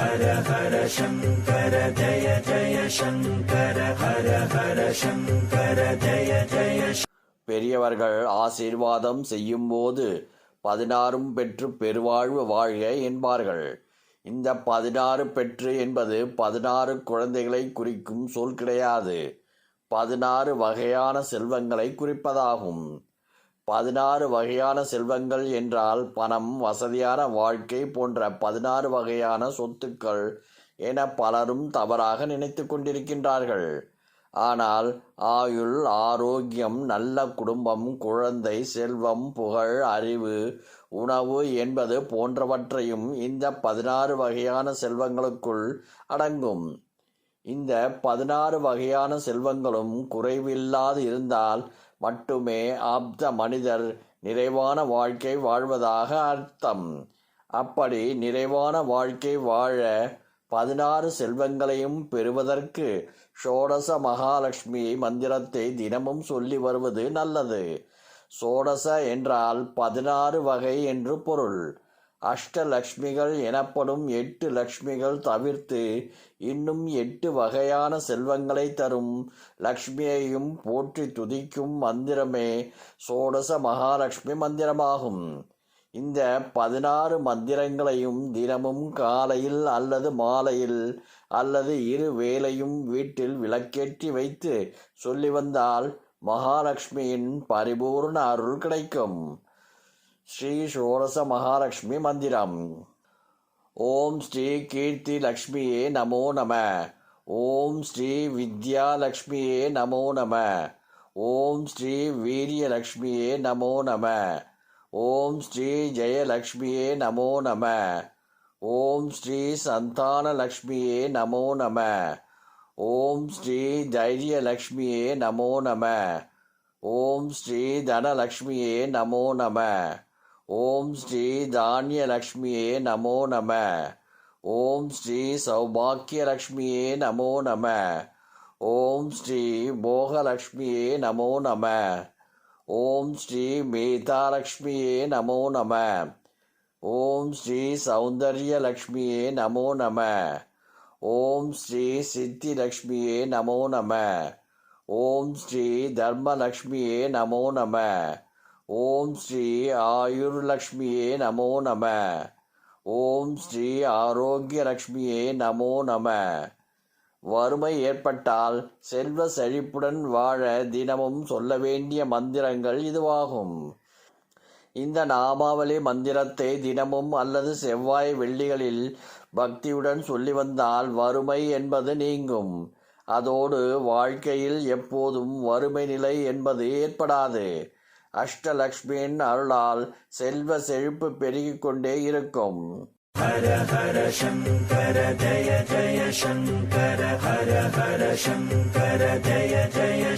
ஹர ஹர சங்கர ஜய ஜய சங்கர ஹர ஹர சங்கர ஜய ஜய பெரியவர்கள் ஆசீர்வாதம் செய்யும் போது பதினாறும் பெற்று பெருவாழ்வு வாழ்க என்பார்கள். இந்த பதினாறு பெற்று என்பது பதினாறு குழந்தைகளை குறிக்கும் சொல் கிடையாது. பதினாறு வகையான செல்வங்களை குறிப்பதாகும். பதினாறு வகையான செல்வங்கள் என்றால் பணம் வசதியான வாழ்க்கை போன்ற பதினாறு வகையான சொத்துக்கள் என பலரும் தவறாக நினைத்து கொண்டிருக்கின்றார்கள். ஆனால் ஆயுள் ஆரோக்கியம் நல்ல குடும்பம் குழந்தை செல்வம் புகழ் அறிவு உணவு என்பது போன்றவற்றையும் இந்த பதினாறு வகையான செல்வங்களுக்குள் அடங்கும். இந்த பதினாறு வகையான செல்வங்களும் குறைவில்லாது இருந்தால் மட்டுமே ஆப்த மனிதர் நிறைவான வாழ்க்கை வாழ்வதாக அர்த்தம். அப்படி நிறைவான வாழ்க்கை வாழ பதினாறு செல்வங்களையும் பெறுவதற்கு ஷோடச மகாலட்சுமி மந்திரத்தை தினமும் சொல்லி வருவது நல்லது. சோடச என்றால் பதினாறு வகை என்று பொருள். அஷ்டலக்ஷ்மிகள் எனப்படும் எட்டு லக்ஷ்மிகள் தவிர்த்து இன்னும் எட்டு வகையான செல்வங்களை தரும். லக்ஷ்மியையும் போற்றி துதிக்கும் மந்திரமே சோடச மகாலட்சுமி மந்திரமாகும். இந்த பதினாறு மந்திரங்களையும் தினமும் காலையில் அல்லது மாலையில் அல்லது இரு வேளையும் வீட்டில் விளக்கேற்றி வைத்து சொல்லி வந்தால் மகாலட்சுமியின் பரிபூர்ண அருள் கிடைக்கும். ஸ்ரீ ஷோரச மகாலட்சுமி மந்திரம். ஓம் ஸ்ரீ கீர்த்தி லக்ஷ்மியே நமோ நம. ஓம் ஸ்ரீ வித்யாலக்ஷ்மியே நமோ நம. ஓம் ஸ்ரீ வீரியலக்ஷ்மியே நமோ நம. ஓம் ஸ்ரீ ஜெயலக்ஷ்மியே நமோ நம. ஓம் ஸ்ரீ சந்தானலக்ஷ்மியே நமோ நம. ஓம் ஸ்ரீ தைரியலக்ஷ்மியே நமோ நம. ஓம் ஸ்ரீ தனலக்ஷ்மியே நமோ நம. ஓம் ஸ்ரீ தானியலக்ஷ்மியே நமோ நம. ஓம் ஸ்ரீ சௌபாக்கியலக்ஷ்மியே நமோ நம. ஓம் ஸ்ரீ போகலக்ஷ்மியே நமோ நம. ஓம் ஸ்ரீ மேதாலக்ஷ்மியே நமோ நம. ஓம் ஸ்ரீ சௌந்தர்யலக்ஷ்மியே நமோ நம. ஓம் ஸ்ரீ சித்திலக்ஷ்மியே நமோ நம. ஓம் ஸ்ரீ தர்மலக்ஷ்மியே நமோ நம. ஓம் ஸ்ரீ ஆயுர்லக்ஷ்மியே நமோ நம. ஓம் ஸ்ரீ ஆரோக்கியலக்ஷ்மியே நமோ நம. வறுமை ஏற்பட்டால் செல்வ செழிப்புடன் வாழ தினமும் சொல்ல வேண்டிய மந்திரங்கள் இதுவாகும். இந்த நாமாவளி மந்திரத்தை தினமும் அல்லது செவ்வாய் வெள்ளிகளில் பக்தியுடன் சொல்லி வந்தால் வறுமை என்பது நீங்கும். அதோடு வாழ்க்கையில் எப்போதும் வறுமை நிலை என்பது ஏற்படாது. அஷ்டலக்ஷ்மியின் அருளால் செல்வ செழிப்பு பெருகிக் கொண்டே இருக்கும். ஹர ஹர சங்கர ஜய ஜய சங்கர ஹர ஹர சங்கர ஜய ஜய